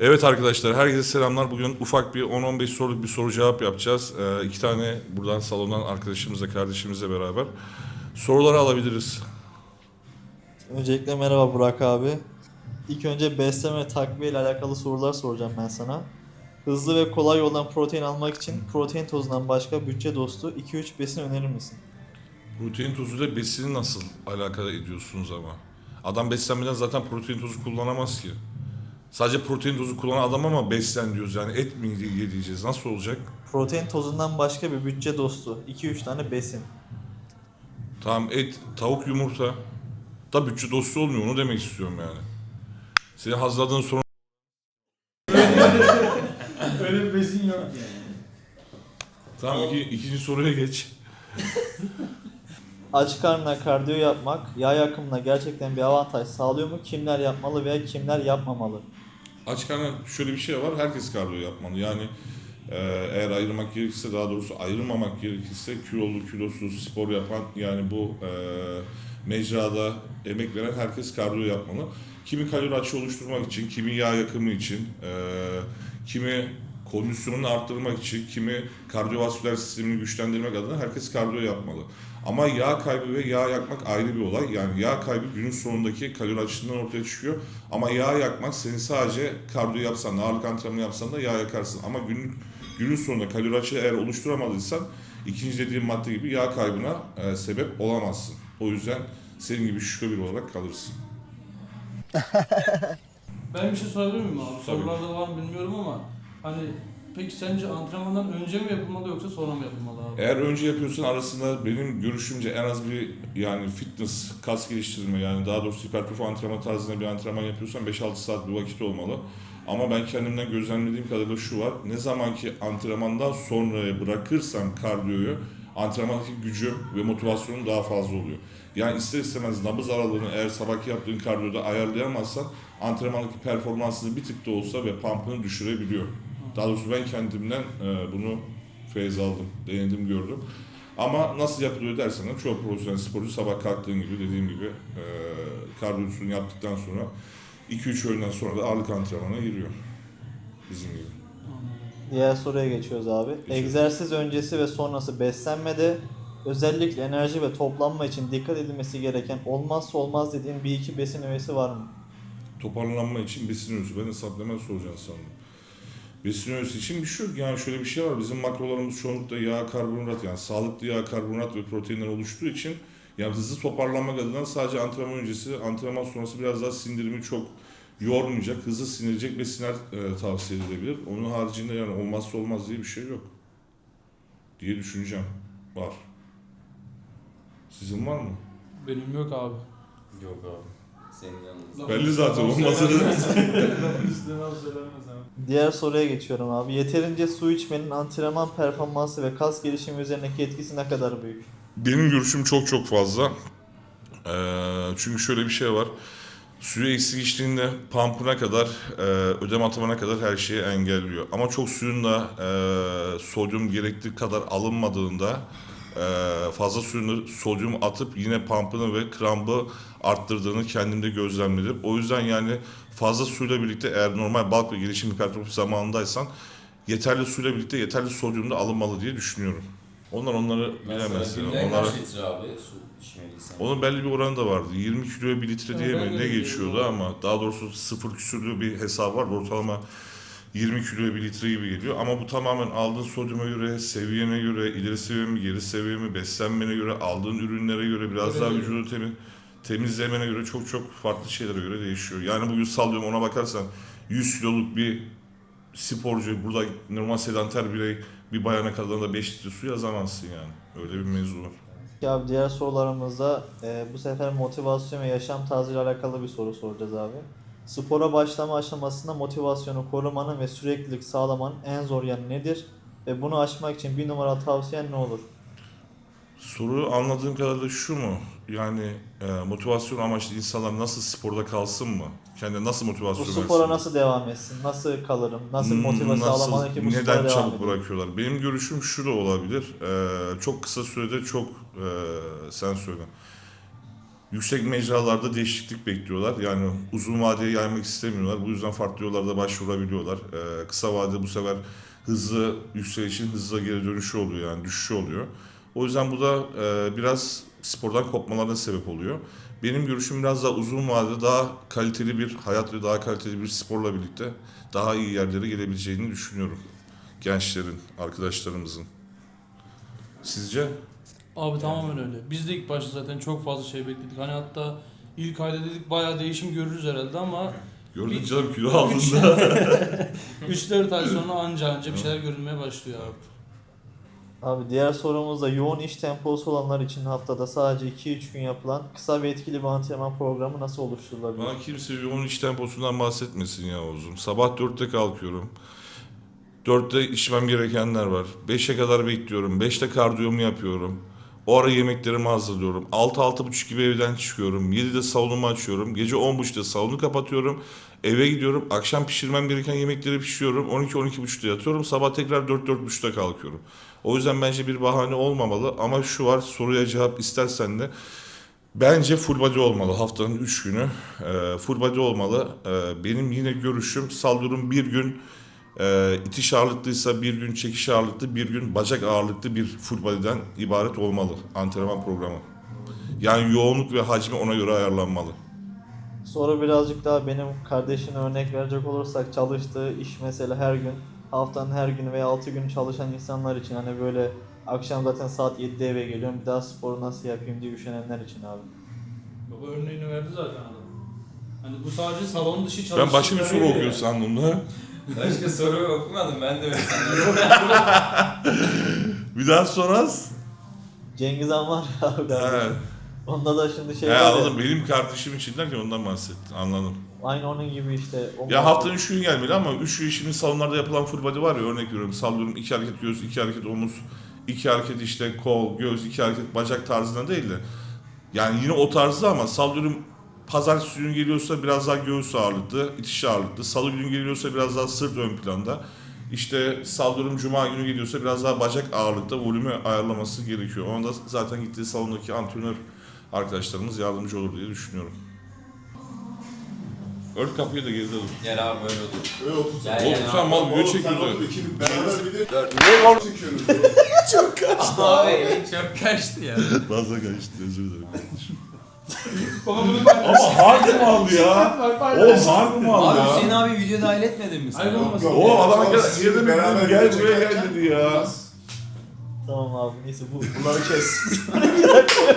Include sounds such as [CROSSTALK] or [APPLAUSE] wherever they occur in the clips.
Evet arkadaşlar herkese selamlar. Bugün ufak bir 10-15 soruluk bir soru cevap yapacağız. Ee, iki tane buradan salondan arkadaşımızla kardeşimizle beraber. Soruları alabiliriz. Öncelikle merhaba Burak abi. İlk önce besleme ve takviye ile alakalı sorular soracağım ben sana. Hızlı ve kolay yoldan protein almak için protein tozundan başka bütçe dostu 2-3 besin önerir misin? Protein tozuyla besini nasıl alakalı ediyorsunuz ama? Adam beslenmeden zaten protein tozu kullanamaz ki. Sadece protein tozu kullanan adam ama beslen diyoruz yani et mi yediyeceğiz nasıl olacak? Protein tozundan başka bir bütçe dostu 2-3 tane besin. Tamam et, tavuk, yumurta. Da bütçe dostu olmuyor onu demek istiyorum yani. Senin hazırladığın sorun [LAUGHS] Öyle bir besin yok yani. Tamam iki, ikinci soruya geç. [LAUGHS] Aç karnına kardiyo yapmak yağ yakımına gerçekten bir avantaj sağlıyor mu? Kimler yapmalı veya kimler yapmamalı? Aç karnına şöyle bir şey var. Herkes kardiyo yapmalı. Yani e, eğer ayırmak gerekirse daha doğrusu ayrılmamak gerekirse kilolu kilosuz spor yapan yani bu e, mecrada emek veren herkes kardiyo yapmalı. Kimi kalori açığı oluşturmak için, kimi yağ yakımı için, e, kimi kondisyonunu arttırmak için, kimi kardiyovasküler sistemini güçlendirmek adına herkes kardiyo yapmalı. Ama yağ kaybı ve yağ yakmak ayrı bir olay. Yani yağ kaybı günün sonundaki kalori açığından ortaya çıkıyor. Ama yağ yakmak senin sadece kardiyo yapsan da, ağırlık antrenmanı yapsan da yağ yakarsın. Ama günlük günün sonunda kalori açığı eğer oluşturamadıysan ikinci dediğim madde gibi yağ kaybına e, sebep olamazsın. O yüzden senin gibi şişko bir olarak kalırsın. [LAUGHS] Ben bir şey sorabilir miyim abi? Tabii. Sorularda var mı bilmiyorum ama hani peki sence antrenmandan önce mi yapılmalı yoksa sonra mı yapılmalı? Eğer önce yapıyorsan arasında benim görüşümce en az bir yani fitness, kas geliştirme yani daha doğrusu hipertrofi antrenman tarzında bir antrenman yapıyorsan 5-6 saat bir vakit olmalı. Ama ben kendimden gözlemlediğim kadarıyla şu var. Ne zamanki antrenmandan sonraya bırakırsam kardiyoyu antrenmandaki gücüm ve motivasyonum daha fazla oluyor. Yani ister istemez nabız aralığını eğer sabahki yaptığın kardiyoda ayarlayamazsan antrenmandaki performansını bir tık da olsa ve pump'ını düşürebiliyor. Daha doğrusu ben kendimden e, bunu feyz aldım, denedim, gördüm. Ama nasıl yapılıyor dersen de çoğu profesyonel sporcu sabah kalktığın gibi dediğim gibi e, kardiyosunu yaptıktan sonra 2-3 öğünden sonra da ağırlık antrenmanına giriyor. Bizim gibi. Diğer soruya geçiyoruz abi. Egzersiz öncesi ve sonrası beslenmede özellikle enerji ve toplanma için dikkat edilmesi gereken olmazsa olmaz dediğin bir iki besin öğesi var mı? Toparlanma için besin öğüsü. Ben de supplement soracağını sandım. Besin için bir şey yok. Yani şöyle bir şey var. Bizim makrolarımız çoğunlukla yağ, karbonhidrat yani sağlıklı yağ, karbonhidrat ve proteinler oluştuğu için yani hızlı toparlanmak adına sadece antrenman öncesi, antrenman sonrası biraz daha sindirimi çok yormayacak, hızlı sindirecek besinler e, tavsiye edilebilir. Onun haricinde yani olmazsa olmaz diye bir şey yok. Diye düşüneceğim. Var. Sizin var mı? Benim yok abi. Yok abi. Senin yanında. Belli zaten, olmasa da- [LAUGHS] üstüne laf abi. Diğer soruya geçiyorum abi. Yeterince su içmenin antrenman performansı ve kas gelişimi üzerindeki etkisi ne kadar büyük? Benim görüşüm çok çok fazla. Ee, çünkü şöyle bir şey var. Suyu eksik içtiğinde pump'ına kadar, e, ödem atımına kadar her şeyi engelliyor. Ama çok suyun da e, sodyum gerektiği kadar alınmadığında e, fazla suyun da sodyum atıp yine pump'ını ve krampı arttırdığını kendimde gözlemledim. O yüzden yani fazla suyla birlikte eğer normal bulk ve gelişim hipertrofi zamanındaysan yeterli suyla birlikte yeterli sodyum da alınmalı diye düşünüyorum. Onlar onları bilemez. Yani. Onlara... kaç litre abi su içmeliysen? Onun belli bir oranı da vardı. 20 kiloya 1 litre diye mi ne geçiyordu ama daha doğrusu sıfır küsürlü bir hesap var. Ortalama 20 kiloya 1 litre gibi geliyor. Ama bu tamamen aldığın sodyuma göre, seviyene göre, ileri seviye mi, geri seviye mi, beslenmene göre, aldığın ürünlere göre, biraz Evet, daha vücudu temiz, temizlemene göre çok çok farklı şeylere göre değişiyor. Yani bugün sallıyorum ona bakarsan 100 kiloluk bir sporcu burada normal sedanter birey bir bayana kadar da 5 litre su yazamazsın yani. Öyle bir mevzu var. Abi diğer sorularımızda e, bu sefer motivasyon ve yaşam tarzıyla alakalı bir soru soracağız abi. Spora başlama aşamasında motivasyonu korumanın ve süreklilik sağlamanın en zor yanı nedir? Ve bunu aşmak için bir numaralı tavsiyen ne olur? Soru anladığım kadarıyla şu mu? Yani e, motivasyon amaçlı insanlar nasıl sporda kalsın mı? Kendine nasıl Bu motivasyon spora versin? nasıl devam etsin? Nasıl kalırım? Nasıl Hmm, motive nasıl- sağlamalı ki bu spora Neden devam çabuk edeyim? bırakıyorlar? Benim görüşüm şu da olabilir. E, çok kısa sürede çok e, sen söyle. Yüksek mecralarda değişiklik bekliyorlar. Yani uzun vadeye yaymak istemiyorlar. Bu yüzden farklı yollarda başvurabiliyorlar. Ee, kısa vadede bu sefer hızlı yükselişin hızla geri dönüşü oluyor yani düşüşü oluyor. O yüzden bu da e, biraz spordan kopmalarına sebep oluyor. Benim görüşüm biraz daha uzun vadede daha kaliteli bir hayat ve daha kaliteli bir sporla birlikte daha iyi yerlere gelebileceğini düşünüyorum. Gençlerin, arkadaşlarımızın. Sizce? Abi tamamen öyle. Biz de ilk başta zaten çok fazla şey bekledik. Hani hatta ilk ayda dedik bayağı değişim görürüz herhalde ama Gördün Bir- canım kilo [LAUGHS] aldığında. 3-4 [LAUGHS] ay sonra anca anca bir şeyler görünmeye başlıyor abi. Abi diğer sorumuz da yoğun iş temposu olanlar için haftada sadece 2-3 gün yapılan kısa ve etkili bir antrenman programı nasıl oluşturulabilir? Bana kimse yoğun iş temposundan bahsetmesin ya Oğuzum. Sabah 4'te kalkıyorum. 4'te içmem gerekenler var. 5'e kadar bekliyorum. 5'te kardiyomu yapıyorum. O ara yemeklerimi hazırlıyorum. 6-6.30 gibi evden çıkıyorum. 7'de salonumu açıyorum. Gece 10.30'da salonu kapatıyorum. Eve gidiyorum. Akşam pişirmem gereken yemekleri pişiriyorum. 12-12.30'da yatıyorum. Sabah tekrar 4-4.30'da kalkıyorum. O yüzden bence bir bahane olmamalı. Ama şu var soruya cevap istersen de Bence full body olmalı haftanın 3 günü. E, full body olmalı. E, benim yine görüşüm sallıyorum bir gün e, itiş ağırlıklıysa bir gün çekiş ağırlıklı bir gün bacak ağırlıklı bir full body'den ibaret olmalı antrenman programı. Yani yoğunluk ve hacmi ona göre ayarlanmalı. Soru birazcık daha benim kardeşine örnek verecek olursak çalıştığı iş mesela her gün haftanın her günü veya 6 gün çalışan insanlar için hani böyle akşam zaten saat 7'de eve geliyorum bir daha sporu nasıl yapayım diye düşünenler için abi. Baba örneğini verdi zaten adam. Hani bu sadece salon dışı çalışma. Ben başka bir soru okuyor sandım da. Başka soru okumadım ben de öyle [LAUGHS] Bir daha sorarız. Cengiz Han var ya abi. He, Onda da şimdi şey he var ya, anladım. Benim kardeşim için derken ondan bahsettin. Anladım. aynı onun gibi işte. O Ya haftanın 3 gün gelmeli ama 3 gün şimdi salonlarda yapılan full body var ya örnek veriyorum. Sallıyorum 2 hareket göğüs, 2 hareket omuz, 2 hareket işte kol, göğüs, 2 hareket bacak tarzında değil de. Yani yine o tarzda ama sallıyorum pazartesi günü geliyorsa biraz daha göğüs ağırlıklı, itiş ağırlıklı. Salı günü geliyorsa biraz daha sırt ön planda. İşte sallıyorum cuma günü geliyorsa biraz daha bacak ağırlıkta volümü ayarlaması gerekiyor. Ona da zaten gittiği salondaki antrenör arkadaşlarımız yardımcı olur diye düşünüyorum. Ört kapıyı da geride dur. Gel abi böyle otur. Öyle otur sen. Gel Oğlum gel sen abi. mal video ikimiz beraber bir de Dört. ne var çekiyoruz? Abi elin çok kaçtı ya. Fazla kaçtı özür dilerim. Baba bunu ben... Ama harbi mal ya. Oğlum harbi mal Abi ya. Hüseyin abi video dahil etmedin mi sen? Hayır olmasın. Oğlum adam gel- mi? beraber Gel buraya gel dedi ya. Tamam abi neyse bu bunları kes.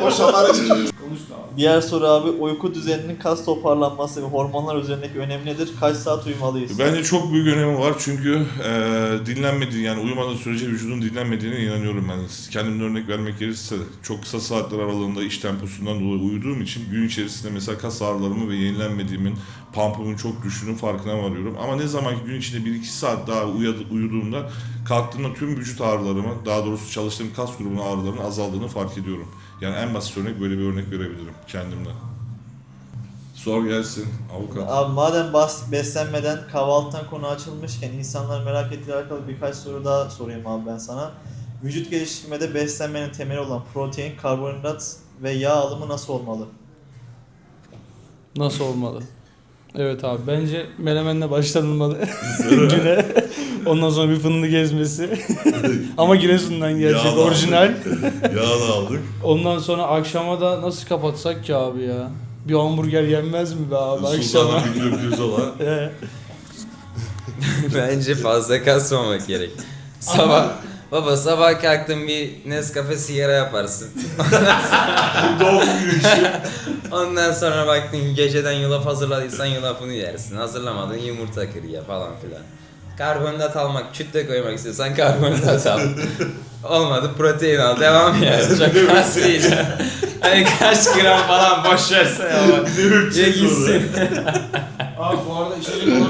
[LAUGHS] O çekiyoruz. Konuştu abi. Diğer soru abi uyku düzeninin kas toparlanması ve hormonlar üzerindeki önemi nedir? Kaç saat uyumalıyız? Bence çok büyük önemi var çünkü e, dinlenmediği yani uyumadığı sürece vücudun dinlenmediğine inanıyorum ben. Kendimden örnek vermek gerekirse çok kısa saatler aralığında iş temposundan dolayı uyuduğum için gün içerisinde mesela kas ağrılarımı ve yenilenmediğimin, pumpumun çok düştüğünün farkına varıyorum. Ama ne zaman ki gün içinde 1-2 saat daha uyadı, uyuduğumda kalktığımda tüm vücut ağrılarımı, daha doğrusu çalıştığım kas grubunun ağrılarının azaldığını fark ediyorum. Yani en basit örnek böyle bir örnek verebilirim kendimden. Sor gelsin avukat. Abi madem bas, beslenmeden kahvaltıdan konu açılmışken insanlar merak ettiği alakalı birkaç soru daha sorayım abi ben sana. Vücut geliştirmede beslenmenin temeli olan protein, karbonhidrat ve yağ alımı nasıl olmalı? Nasıl olmalı? Evet abi bence menemenle başlanılmalı güne. Ondan sonra bir fındık gezmesi. Ama Giresun'dan gelecek Yağlı orijinal. Yağ da aldık. Ondan sonra akşama da nasıl kapatsak ki abi ya? Bir hamburger yenmez mi be abi akşama? Sultan'a bir kilo pirzola. [LAUGHS] Bence fazla kasmamak gerek. Sabah Baba sabah kalktın bir Nescafe sigara yaparsın. [LAUGHS] Doğum güneşi. Ondan sonra baktın geceden yulaf hazırladıysan yulafını yersin. Hazırlamadın yumurta kır ye falan filan. Karbonhidrat almak, kütle koymak istiyorsan karbonhidrat al. [LAUGHS] Olmadı protein al, devam ya. [LAUGHS] Çok az değil. Hani kaç gram falan boş versene ama. Ye gitsin. abi bu arada içecek olarak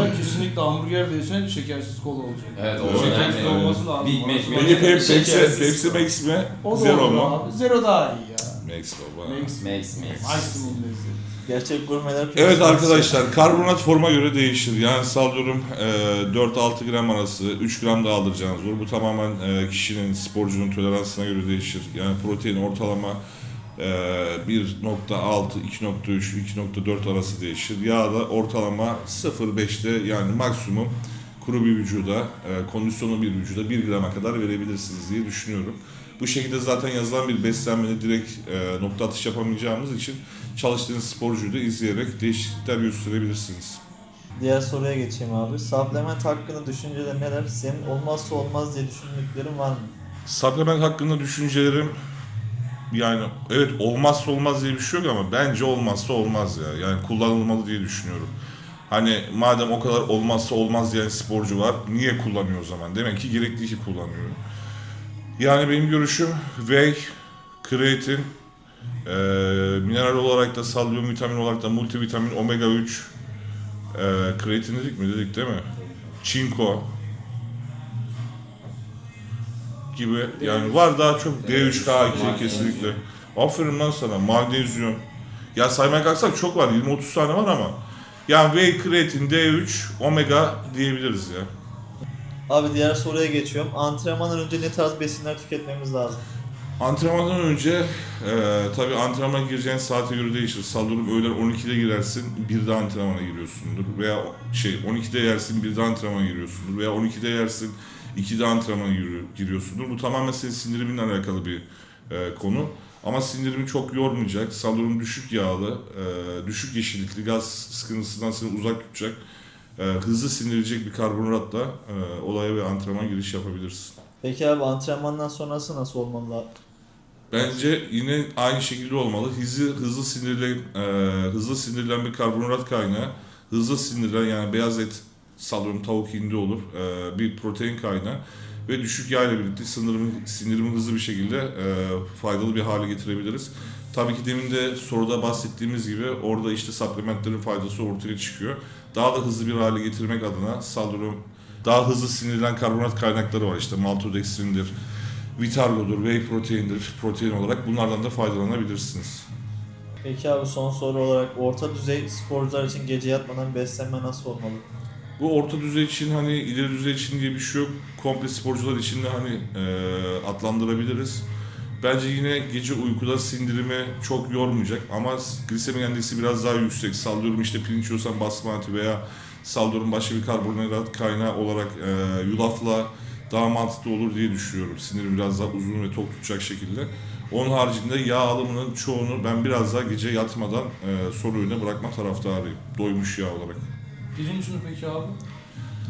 kesinlikle hamburger değilsen şekersiz kola olacak. Evet, o Şekersiz önemli. olması lazım. Big Mac, Big Peki Pepsi, Pepsi, Şekersiz Pepsi. Max mi? O da Zero olur mu? abi. Zero daha iyi ya. Max baba. Max. Max, Max. Maksimum lezzet. Gerçek gurmeler Evet arkadaşlar karbonat forma göre değişir. Yani sallıyorum e, 4-6 gram arası 3 gram da aldıracağınız olur. Bu tamamen e, kişinin, sporcunun toleransına göre değişir. Yani protein ortalama 1.6, 2.3, 2.4 arası değişir. Yağ da ortalama 0.5'te yani maksimum kuru bir vücuda, e, kondisyonlu bir vücuda 1 grama kadar verebilirsiniz diye düşünüyorum. Bu şekilde zaten yazılan bir beslenmede direkt e, nokta atış yapamayacağımız için çalıştığınız sporcuyu da izleyerek değişiklikler gösterebilirsiniz. Diğer soruya geçeyim abi. Supplement hakkında düşüncelerin neler? Senin olmazsa olmaz diye düşündüklerin var mı? Supplement hakkında düşüncelerim yani evet olmazsa olmaz diye bir şey yok ama bence olmazsa olmaz ya. Yani kullanılmalı diye düşünüyorum. Hani madem o kadar olmazsa olmaz diyen sporcu var niye kullanıyor o zaman? Demek ki gerekli ki kullanıyor. Yani benim görüşüm whey, kreatin, eee mineral olarak da sallıyorum vitamin olarak da multivitamin, omega 3, eee kreatin dedik mi dedik değil mi? Çinko, gibi yani var daha çok D3K2 kesinlikle. Aferin lan sana magnezyum. Ya saymaya kalksak çok var 20-30 tane var ama yani whey, kreatin, D3, omega diyebiliriz ya. Abi diğer soruya geçiyorum. Antrenmandan önce ne tarz besinler tüketmemiz lazım? Antrenmandan önce e, tabii antrenmana gireceğin saate göre değişir. Sallıyorum öğlen 12'de girersin, bir de antrenmana giriyorsundur. Veya şey 12'de yersin, bir de antrenmana giriyorsundur. Veya 12'de yersin, 2'de antrenmana giriyor- giriyorsundur. Bu tamamen senin sindiriminle alakalı bir e, konu. Ama sindirimi çok yormayacak. Sallıyorum düşük yağlı, e, düşük yeşillikli, gaz sıkıntısından seni uzak tutacak. e, hızlı sindirilecek bir karbonhidratla e, olaya ve antrenman giriş yapabilirsin. Peki abi antrenmandan sonrası nasıl olmalı? Bence yine aynı şekilde olmalı. Hızlı hızlı sindirilen e, hızlı sindirilen bir karbonhidrat kaynağı, hızlı sindirilen yani beyaz et sallıyorum tavuk hindi olur e, bir protein kaynağı ve düşük yağ ile birlikte sindirimi, sindirimi hızlı bir şekilde e, faydalı bir hale getirebiliriz. Tabii ki demin de soruda bahsettiğimiz gibi orada işte supplementlerin faydası ortaya çıkıyor. Daha da hızlı bir hale getirmek adına sallıyorum daha hızlı sindirilen karbonhidrat kaynakları var işte maltodextrindir, Vitargo'dur, whey proteindir, protein olarak bunlardan da faydalanabilirsiniz. Peki abi son soru olarak orta düzey sporcular için gece yatmadan beslenme nasıl olmalı? Bu orta düzey için hani ileri düzey için diye bir şey yok. Komple sporcular için de hani e, adlandırabiliriz. Bence yine gece uykuda sindirimi çok yormayacak ama glisemik endeksi biraz daha yüksek. Sallıyorum işte pirinç yiyorsan basmati veya sallıyorum başka bir karbonhidrat kaynağı olarak e, yulafla daha mantıklı olur diye düşünüyorum. Sindirim biraz daha uzun ve tok tutacak şekilde. Onun haricinde yağ alımının çoğunu ben biraz daha gece yatmadan e, soru önüne bırakma taraftarıyım. Doymuş yağ olarak. Pirinç ürünü peki abi?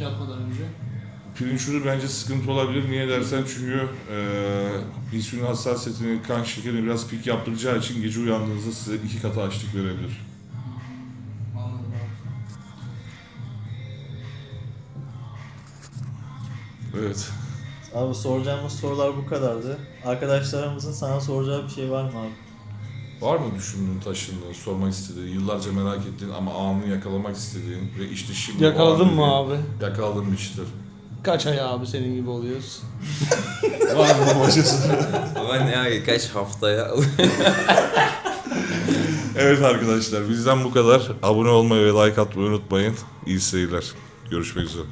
Yatmadan önce. Pirinç ürünü bence sıkıntı olabilir. Niye dersen çünkü e, insülin hassasiyetini, kan şekerini biraz pik yaptıracağı için gece uyandığınızda size iki katı açlık verebilir. Anladım abi. Evet. Abi soracağımız sorular bu kadardı. Arkadaşlarımızın sana soracağı bir şey var mı abi? Var mı düşündüğün, taşındığın, sormak istediğin, yıllarca merak ettiğin ama anını yakalamak istediğin ve işte şimdi Yakaladın mı abi? Yakaladım iştir. Kaç ay abi senin gibi oluyoruz? [LAUGHS] Var mı babacası? Ama ne abi kaç haftaya [LAUGHS] evet arkadaşlar bizden bu kadar. Abone olmayı ve like atmayı unutmayın. İyi seyirler. Görüşmek üzere.